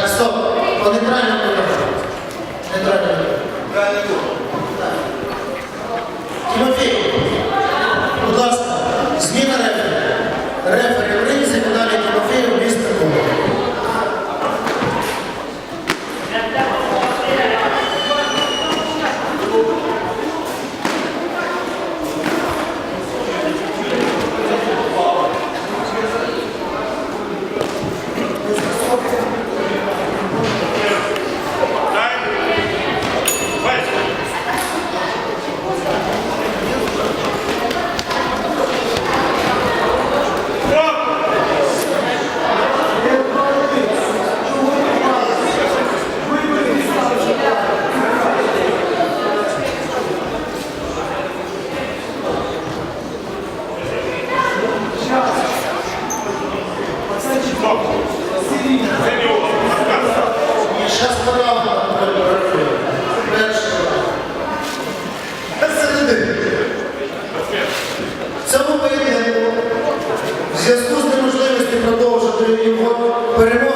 Так, стоп. По нейтральному. Нейтральному. Тимофій, Зараз порядок. Перший раунд. Середини. В цьому поєдинку в зв'язку з неможливістю продовжити його перемогу